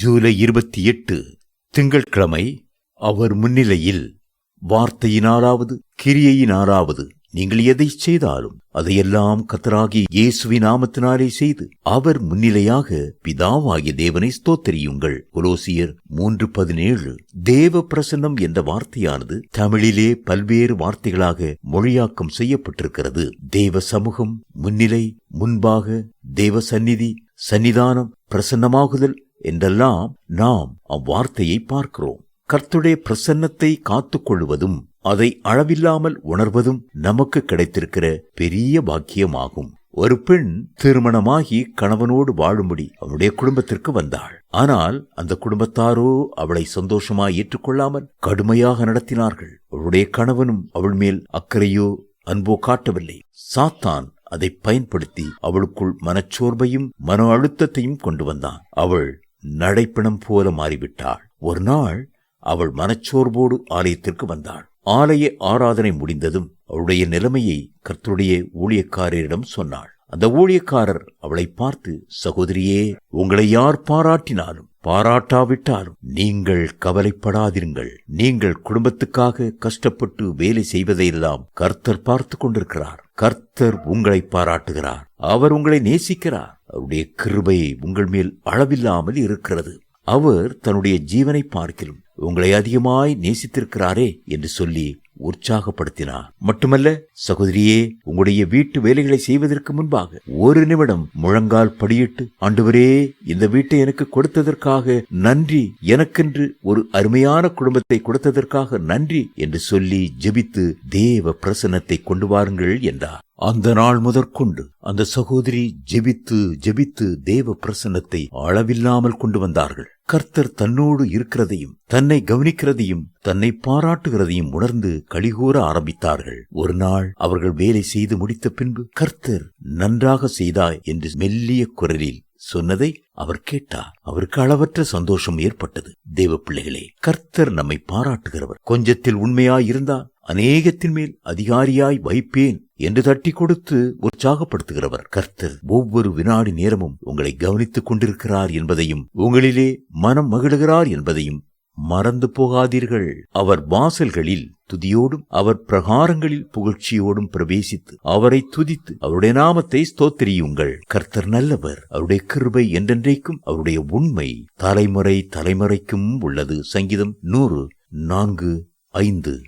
ஜூலை இருபத்தி எட்டு திங்கட்கிழமை அவர் முன்னிலையில் வார்த்தையினாலாவது கிரியையினாலாவது நீங்கள் எதை செய்தாலும் அதையெல்லாம் கத்தராகி இயேசுவி நாமத்தினாலே செய்து அவர் முன்னிலையாக பிதாவாகிய தேவனை ஸ்தோத்தரியுங்கள். குலோசியர் மூன்று பதினேழு தேவ பிரசன்னம் என்ற வார்த்தையானது தமிழிலே பல்வேறு வார்த்தைகளாக மொழியாக்கம் செய்யப்பட்டிருக்கிறது. தேவ சமூகம் முன்னிலை முன்பாக தேவ சந்நிதி சன்னிதானம் பிரசன்னமாகுதல் என்றெல்லாம் நாம் அவ்வார்த்தையை பார்க்கிறோம். கர்த்துடைய பிரசன்னத்தை காத்துக்கொள்வதும் அதை அளவில்லாமல் உணர்வதும் நமக்கு கிடைத்திருக்கிற பெரிய பாக்கியமாகும். ஒரு பெண் திருமணமாகி கணவனோடு வாழும்படி அவனுடைய குடும்பத்திற்கு வந்தாள். ஆனால் அந்த குடும்பத்தாரோ அவளை சந்தோஷமாய் ஏற்றுக்கொள்ளாமல் கடுமையாக நடத்தினார்கள். அவளுடைய கணவனும் அவள் மேல் அக்கறையோ அன்போ காட்டவில்லை. சாத்தான் அதை பயன்படுத்தி அவளுக்குள் மனச்சோர்வையும் மன அழுத்தத்தையும் கொண்டு வந்தான். அவள் நடைப்பிணம் போல மாறிவிட்டாள். ஒரு நாள் அவள் மனச்சோர்வோடு ஆலயத்திற்கு வந்தாள். ஆலய ஆராதனை முடிந்ததும் அவளுடைய நிலைமையை கர்த்தருடைய ஊழியக்காரரிடம் சொன்னாள். அந்த ஊழியக்காரர் அவளை பார்த்து சகோதரியே உங்களை யார் பாராட்டினாலும் பாராட்டாவிட்டாலும் நீங்கள் கவலைப்படாதிருங்கள். நீங்கள் குடும்பத்துக்காக கஷ்டப்பட்டு வேலை செய்வதையெல்லாம் கர்த்தர் பார்த்து கொண்டிருக்கிறார். கர்த்தர் உங்களை பாராட்டுகிறார். அவர் உங்களை நேசிக்கிறார். அவருடைய கிருபை உங்கள் மேல் அளவில்லாமல் இருக்கிறது. அவர் தன்னுடைய ஜீவனை பார்க்கிலும் உங்களை அதிகமாய் நேசித்திருக்கிறாரே என்று சொல்லி உற்சாகப்படுத்தினார். மட்டுமல்ல சகோதரியே உங்களுடைய வீட்டு வேலைகளை செய்வதற்கு முன்பாக ஒரு நிமிடம் முழங்கால் படியிட்டு ஆண்டவரே இந்த வீட்டை எனக்கு கொடுத்ததற்காக நன்றி எனக்கென்று ஒரு அருமையான குடும்பத்தை கொடுத்ததற்காக நன்றி என்று சொல்லி ஜெபித்து தேவ பிரசன்னத்தை கொண்டு வாருங்கள் என்றார். அந்த நாள் முதற்கொண்டு அந்த சகோதரி ஜெபித்து ஜெபித்து தேவ பிரசன்னத்தை அளவில்லாமல் கொண்டு வந்தார்கள். கர்த்தர் தன்னோடு இருக்கிறதையும் தன்னை கவனிக்கிறதையும் தன்னை பாராட்டுகிறதையும் உணர்ந்து கழிகூற ஆரம்பித்தார்கள். ஒரு நாள் அவர்கள் வேலை செய்து முடித்த பின்பு கர்த்தர் நன்றாக செய்தாய் என்று மெல்லிய குரலில் சொன்னதை அவர் கேட்டார். அவருக்கு அளவற்ற சந்தோஷம் ஏற்பட்டது. தேவ பிள்ளைகளே கர்த்தர் நம்மை பாராட்டுகிறவர். கொஞ்சத்தில் உண்மையாய் இருந்தால் அநேகத்தின் மேல் அதிகாரியாய் வைப்பேன் என்று தட்டி கொடுத்து உற்சாகப்படுத்துகிறவர். கர்த்தர் ஒவ்வொரு வினாடி நேரமும் உங்களை கவனித்துக் கொண்டிருக்கிறார் என்பதையும் உங்களிலே மனம் மகிழுகிறார் என்பதையும் மறந்து போகாதீர்கள். அவர் வாசல்களில் துதியோடும் அவர் பிரகாரங்களில் புகழ்ச்சியோடும் பிரவேசித்து அவரை துதித்து அவருடைய நாமத்தை ஸ்தோத்திரியுங்கள். கர்த்தர் நல்லவர் அவருடைய கிருபை என்றென்றைக்கும் அவருடைய உண்மை தலைமுறை தலைமுறைக்கும் உள்ளது. சங்கீதம் நூறு நான்கு ஐந்து.